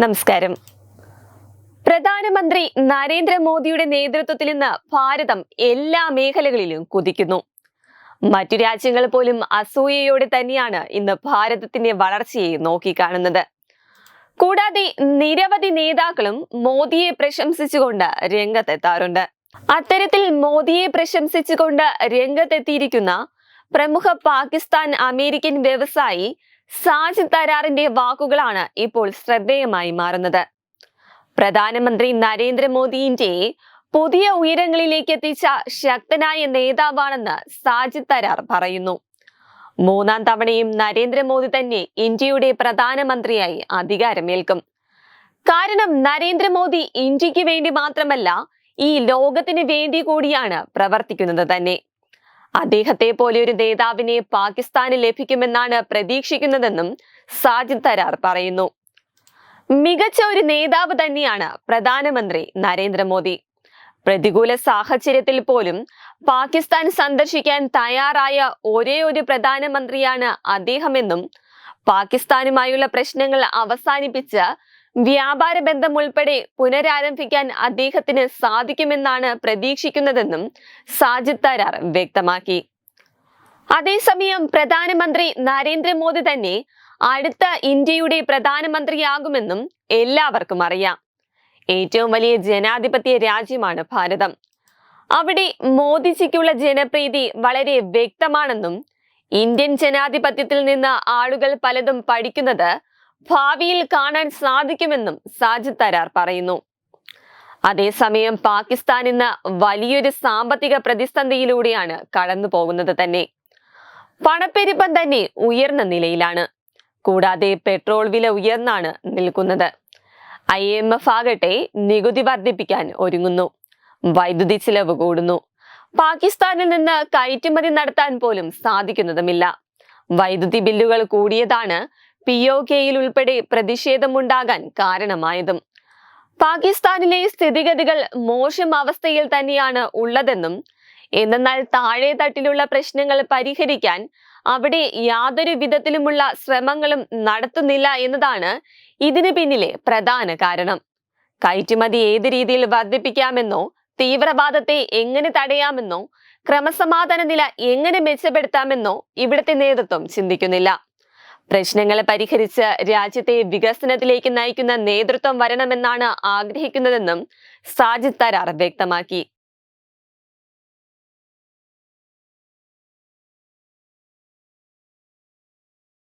നമസ്കാരം. പ്രധാനമന്ത്രി നരേന്ദ്രമോദിയുടെ നേതൃത്വത്തിൽ ഇന്ന് ഭാരതം എല്ലാ മേഖലകളിലും കുതിക്കുന്നു. മറ്റു രാജ്യങ്ങൾ പോലും അസൂയയോടെ തന്നെയാണ് ഇന്ന് ഭാരതത്തിന്റെ വളർച്ചയെ നോക്കിക്കാണുന്നത്. കൂടാതെ നിരവധി നേതാക്കളും മോദിയെ പ്രശംസിച്ചുകൊണ്ട് രംഗത്തെത്താറുണ്ട്. അത്തരത്തിൽ മോദിയെ പ്രശംസിച്ചുകൊണ്ട് രംഗത്തെത്തിയിരിക്കുന്ന പ്രമുഖ പാകിസ്ഥാൻ അമേരിക്കൻ വ്യവസായി സാജിദ് തരാറിന്റെ വാക്കുകളാണ് ഇപ്പോൾ ശ്രദ്ധേയമായി മാറുന്നത്. പ്രധാനമന്ത്രി നരേന്ദ്രമോദിന്റെ പുതിയ ഉയരങ്ങളിലേക്ക് എത്തിച്ച ശക്തനായ നേതാവാണെന്ന് സാജിദ് തരാർ പറയുന്നു. മൂന്നാം തവണയും നരേന്ദ്രമോദി തന്നെ ഇന്ത്യയുടെ പ്രധാനമന്ത്രിയായി അധികാരമേൽക്കും. കാരണം നരേന്ദ്രമോദി ഇന്ത്യയ്ക്ക് വേണ്ടി മാത്രമല്ല ഈ ലോകത്തിന് വേണ്ടി കൂടിയാണ് പ്രവർത്തിക്കുന്നത് തന്നെ. അദ്ദേഹത്തെ പോലെ ഒരു നേതാവിനെ പാകിസ്ഥാന് ലഭിക്കുമെന്നാണ് പ്രതീക്ഷിക്കുന്നതെന്നും സാജിദ് തരാർ പറയുന്നു. മികച്ച ഒരു നേതാവ് തന്നെയാണ് പ്രധാനമന്ത്രി നരേന്ദ്രമോദി. പ്രതികൂല സാഹചര്യത്തിൽ പോലും പാകിസ്ഥാൻ സന്ദർശിക്കാൻ തയ്യാറായ ഒരേ ഒരു പ്രധാനമന്ത്രിയാണ് അദ്ദേഹമെന്നും പാകിസ്ഥാനുമായുള്ള പ്രശ്നങ്ങൾ അവസാനിപ്പിച്ച് വ്യാപാര ബന്ധം ഉൾപ്പെടെ പുനരാരംഭിക്കാൻ അദ്ദേഹത്തിന് സാധിക്കുമെന്നാണ് പ്രതീക്ഷിക്കുന്നതെന്നും സാജിദ് തരാർ വ്യക്തമാക്കി. അതേസമയം പ്രധാനമന്ത്രി നരേന്ദ്രമോദി തന്നെ അടുത്ത ഇന്ത്യയുടെ പ്രധാനമന്ത്രിയാകുമെന്നും എല്ലാവർക്കും അറിയാം. ഏറ്റവും വലിയ ജനാധിപത്യ രാജ്യമാണ് ഭാരതം. അവിടെ മോദിജിക്കുള്ള ജനപ്രീതി വളരെ വ്യക്തമാണെന്നും ഇന്ത്യൻ ജനാധിപത്യത്തിൽ നിന്ന് ആളുകൾ പലതും പഠിക്കുന്നത് ഭാവിയിൽ കാണാൻ സാധിക്കുമെന്നും സാജിദ് തരാർ പറയുന്നു. അതേസമയം പാകിസ്ഥാൻ ഇന്ന് വലിയൊരു സാമ്പത്തിക പ്രതിസന്ധിയിലൂടെയാണ് കടന്നു പോകുന്നത് തന്നെ. പണപ്പെരുപ്പം തന്നെ ഉയർന്ന നിലയിലാണ്. കൂടാതെ പെട്രോൾ വില ഉയർന്നാണ് നിൽക്കുന്നത്. ഐ എം എഫ് ആകട്ടെ നികുതി വർദ്ധിപ്പിക്കാൻ ഒരുങ്ങുന്നു. വൈദ്യുതി ചിലവ് കൂടുന്നു. പാകിസ്ഥാനിൽ നിന്ന് കയറ്റുമതി നടത്താൻ പോലും സാധിക്കുന്നതുമില്ല. വൈദ്യുതി ബില്ലുകൾ കൂടിയതാണ് പി ഒ കെയിൽ ഉൾപ്പെടെ പ്രതിഷേധമുണ്ടാകാൻ കാരണമായതും. പാകിസ്ഥാനിലെ സ്ഥിതിഗതികൾ മോശം അവസ്ഥയിൽ തന്നെയാണ് ഉള്ളതെന്നും എന്നാൽ താഴെ തട്ടിലുള്ള പ്രശ്നങ്ങൾ പരിഹരിക്കാൻ അവിടെ യാതൊരു വിധത്തിലുമുള്ള ശ്രമങ്ങളും നടത്തുന്നില്ല എന്നതാണ് ഇതിന് പിന്നിലെ പ്രധാന കാരണം. കയറ്റുമതി ഏത് രീതിയിൽ വർദ്ധിപ്പിക്കാമെന്നോ തീവ്രവാദത്തെ എങ്ങനെ തടയാമെന്നോ ക്രമസമാധാന നില എങ്ങനെ മെച്ചപ്പെടുത്താമെന്നോ ഇവിടുത്തെ നേതൃത്വം ചിന്തിക്കുന്നില്ല. പ്രശ്നങ്ങൾ പരിഹരിച്ച് രാജ്യത്തെ വികസനത്തിലേക്ക് നയിക്കുന്ന നേതൃത്വം വരണമെന്നാണ് ആഗ്രഹിക്കുന്നതെന്നും സാജിദ് തരാർ വ്യക്തമാക്കി.